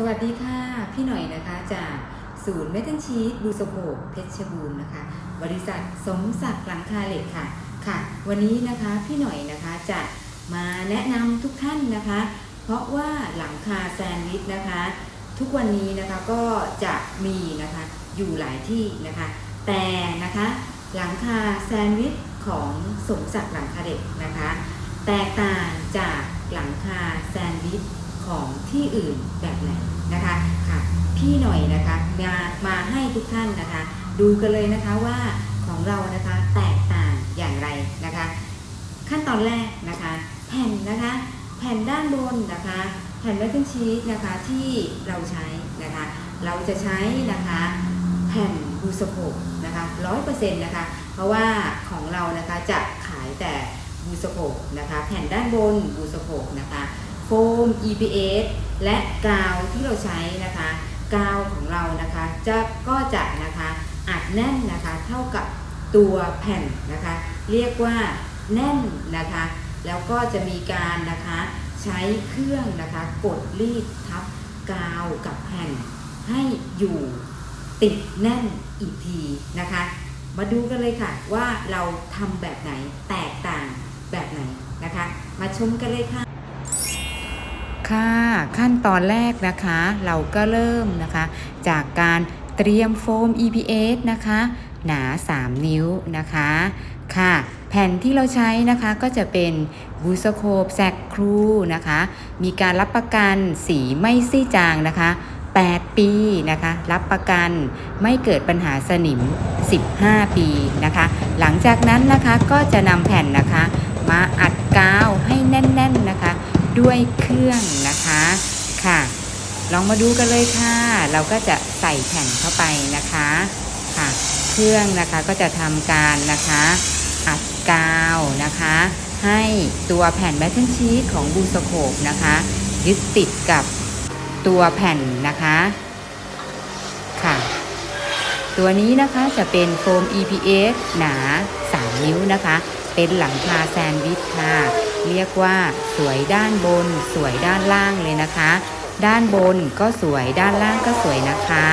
สวัสดีค่ะ พี่หน่อยนะคะจากศูนย์เมทัลชีสบูสโคปเพชรบูรณ์นะคะ บริษัทสมศักดิ์หลังคาเหล็กค่ะค่ะ วันนี้นะคะพี่หน่อยนะคะจะมาแนะนำทุกท่านนะคะ เพราะว่าหลังคาแซนด์วิชนะคะ ทุกวันนี้นะคะก็จะมีนะคะอยู่หลายที่นะคะ แต่นะคะหลังคาแซนด์วิชของสมศักดิ์หลังคาเหล็กนะคะ แตกต่างจากหลังคาแซนด์วิช ของที่อื่นแบบไหนนะคะค่ะพี่หน่อยนะคะมามาให้ทุกท่านนะคะ ดูกันเลยนะคะว่าของเรานะคะแตกต่างอย่างไรนะคะ ขั้นตอนแรกนะคะแผ่นนะคะแผ่นด้านบนนะคะแผ่นแมคเคนชีสนะคะที่เราใช้นะคะเราจะใช้นะคะแผ่นบูสโคปนะคะร้อยเปอร์เซ็นต์นะคะเพราะว่าของเรานะคะจะขายแต่บูสโคปนะคะแผ่นด้านบนบูสโคปนะคะ โฟม EPS และกาวที่เราใช้นะคะกาวของเรานะคะจะก็จะนะคะอัดแน่นนะคะเท่ากับตัวแผ่นนะคะ เรียกว่าแน่นนะคะ แล้วก็จะมีการนะคะใช้เครื่องนะคะกดรีดทับกาวกับแผ่น ให้อยู่ติดแน่นอีกทีนะคะ มาดูกันเลยค่ะว่าเราทำแบบไหนแตกต่างแบบไหนนะคะ มาชมกันเลยค่ะ ค่ะ ขั้นตอนแรกนะคะ เราก็เริ่มนะคะ จากการเตรียมโฟม EPS นะคะ หนา 3 นิ้วนะคะค่ะ แผ่นที่เราใช้นะคะก็จะเป็นบูสโคปแซกครูนะคะ มีการรับประกันสีไม่ซี่จางนะคะ8 ปีนะคะ รับประกันไม่เกิดปัญหาสนิม 15 ปีนะคะ หลังจากนั้นนะคะก็จะนำแผ่นนะคะ มาอัดกาว ด้วยเครื่องนะคะค่ะ ลองมาดูกันเลยค่ะ เราก็จะใส่แผ่นเข้าไปนะคะค่ะ เครื่องนะคะก็จะทำการนะคะอัดกาวนะคะ ให้ตัวแผ่นแมทเทนชีสของบูสโคปนะคะ ยึดติดกับตัวแผ่นนะคะค่ะ ตัวนี้นะคะจะเป็นโฟม EPS หนา 3 นิ้วนะคะ เป็นหลังคาแซนด์วิชค่ะ เรียกว่าสวยด้านบน สวยด้านล่างเลยนะคะ ด้านบนก็สวยด้านล่างก็สวยนะคะ